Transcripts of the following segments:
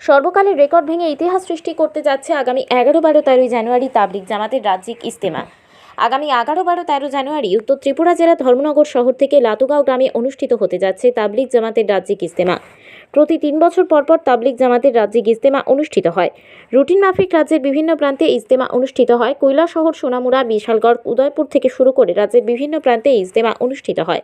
সর্বকালের রেকর্ড ভেঙে ইতিহাস সৃষ্টি করতে যাচ্ছে আগামী এগারো বারো তেরোই জানুয়ারি তাবলিক জামাতের রাজ্যিক ইস্তেমা। আগামী এগারো বারো তেরো জানুয়ারি উত্তর ত্রিপুরা জেলা ধর্মনগর শহর থেকে লাতুগাঁও গ্রামে অনুষ্ঠিত হতে যাচ্ছে তাবলিক জামাতের রাজ্যিক ইস্তেমা। প্রতি তিন বছর পর পর তাবলিক জামাতের রাজ্যিক ইজতেমা অনুষ্ঠিত হয়। রুটিন মাফিক রাজ্যের বিভিন্ন প্রান্তে ইজতেমা অনুষ্ঠিত হয়। কৈলাসহর সোনামুড়া, বিশালগড়, উদয়পুর থেকে শুরু করে রাজ্যের বিভিন্ন প্রান্তে ইজতেমা অনুষ্ঠিত হয়।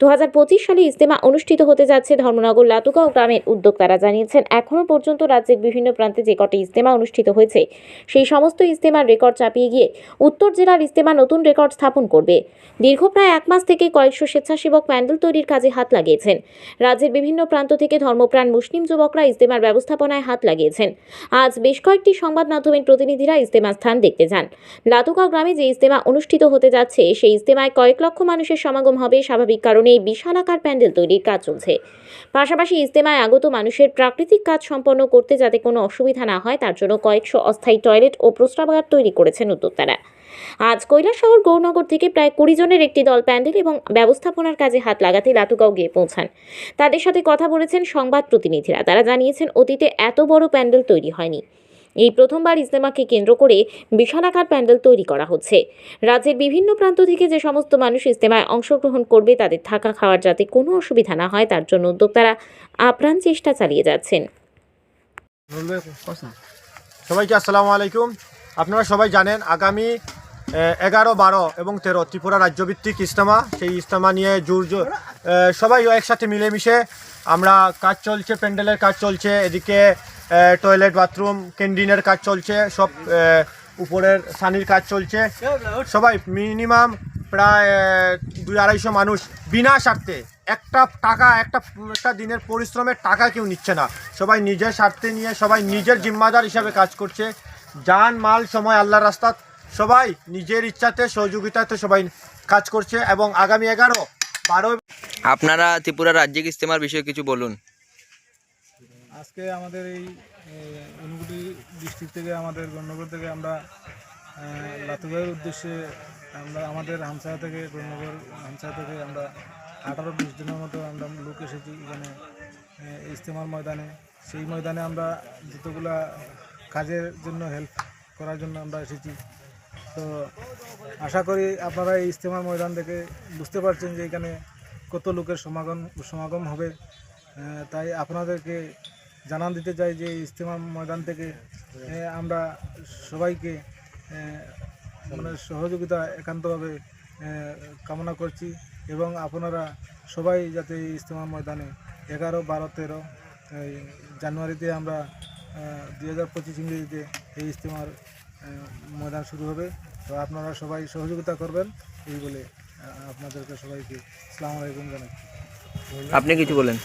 দুহাজার পঁচিশ সালে ইজতেমা অনুষ্ঠিত হতে যাচ্ছে ধর্মনগর লাতুগাঁও গ্রামের উদ্যোক্তারা জানিয়েছেন, এখনও পর্যন্ত রাজ্যের বিভিন্ন প্রান্তে যে কটি ইস্তেমা অনুষ্ঠিত হয়েছে, সেই সমস্ত ইজতেমার রেকর্ড চাপিয়ে গিয়ে উত্তর জেলার ইজতেমা নতুন রেকর্ড স্থাপন করবে। দীর্ঘ প্রায় এক মাস থেকে কয়েকশো স্বেচ্ছাসেবক প্যান্ডেল তৈরির কাজে হাত লাগিয়েছেন। রাজ্যের বিভিন্ন প্রান্ত থেকে ধর্মপ্রাণ মুসলিম যুবকরা ইস্তেমার ব্যবস্থাপনায় হাত লাগিয়েছেন। আজ বেশ কয়েকটি সংবাদ মাধ্যমের প্রতিনিধিরা ইস্তেমা স্থান দেখতে যান। লাতুগাঁও গ্রামে যে ইস্তেমা অনুষ্ঠিত হতে যাচ্ছে, সেই ইস্তেমায় কয়েক লক্ষ মানুষের সমাগম হবে। স্বাভাবিক কারণে বিশাল আকার প্যান্ডেল তৈরির কাজ চলছে। পাশাপাশি ইস্তেমায় আগত মানুষের প্রাকৃতিক কাজ সম্পন্ন করতে যাতে কোনো অসুবিধা না হয়, তার জন্য কয়েকশো অস্থায়ী টয়লেট ও প্রস্রাবাগার তৈরি করেছেন উদ্যোক্তারা। আজ কৈলাসহর গৌরনগর থেকে প্রায় কুড়ি জনের একটি দল প্যান্ডেল এবং ব্যবস্থাপনার কাজে হাত লাগাতে লাতুগাঁও গিয়ে পৌঁছান। তাদের সাথে কথা বলেছেন সংবাদ প্রতিনিধিরা। তারা জানিয়েছেন, অতীতে এত বড় প্যান্ডেল তৈরি হয়নি। এই প্রথমবার ইজতেমাকে কেন্দ্র করে বিশালাকার প্যান্ডেল তৈরি করা হচ্ছে। রাজ্যের বিভিন্ন প্রান্ত থেকে যে সমস্ত মানুষ ইজতেমায় অংশগ্রহণ করবে, তাদের থাকা খাওয়ার যাতে কোনো অসুবিধা না হয়, তার জন্য উদ্যোক্তারা আপ্রাণ চেষ্টা চালিয়ে যাচ্ছেন। সবাইকে আসসালামু আলাইকুম। আপনারা সবাই জানেন, আগামী এগারো, বারো এবং তেরো, ত্রিপুরা রাজ্যভিত্তিক ইস্তেমা সেই ইস্তেমা নিয়ে জোর জোর সবাই একসাথে মিলেমিশে আমরা কাজ চলছে, প্যান্ডেলের কাজ চলছে, এদিকে টয়লেট বাথরুম ক্যান্টিনের কাজ চলছে, সব উপরের সানির কাজ চলছে। সবাই মিনিমাম প্রায় দুই আড়াইশো মানুষ বিনা স্বার্থে, একটা টাকা, একটা একটা দিনের পরিশ্রমের টাকা কেউ নিচ্ছে না। সবাই নিজের স্বার্থে নিয়ে সবাই নিজের জিম্মাদার হিসাবে কাজ করছে। যান, মাল, সময়, আল্লাহর রাস্তা সবাই নিজের ইচ্ছাতে সহযোগিতাতে সবাই কাজ করছে এবং আগামী এগারো বারো আপনারা ত্রিপুরা রাজ্যিক ইস্তেমার বিষয়ে কিছু বলুন। আজকে আমাদের এই অনুগুটি ডিস্ট্রিক্ট থেকে আমাদের গণ্যগর থেকে আমরা লাতুগাঁয়ের উদ্দেশ্যে আমরা আমাদের হামসা থেকে গণ্যগর হামসা থেকে আমরা আঠারো বিশ দিনের মতো আমরা লোক এসেছি এখানে ইজতেমার ময়দানে। সেই ময়দানে আমরা যতগুলা কাজের জন্য হেল্প করার জন্য আমরা এসেছি। তো আশা করি আপনারা এই ইজতেমার ময়দান থেকে বুঝতে পারছেন যে এখানে কত লোকের সমাগম সমাগম হবে। তাই আপনাদেরকে জানান দিতে চাই যে ইজতেমা ময়দান থেকে আমরা সবাইকে মানে সহযোগিতা একান্তভাবে কামনা করছি এবং আপনারা সবাই যাতে এই ইজতেমা ময়দানে এগারো, বারো, তেরো জানুয়ারিতে আমরা দু হাজার পঁচিশ ইংরেজিতে এই ইজতেমার ময়দান শুরু হবে। তো আপনারা সবাই সহযোগিতা করবেন এই বলে আপনাদেরকে সবাইকে সালাম আলাইকুম জানাচ্ছি। আপনি কিছু বলেন।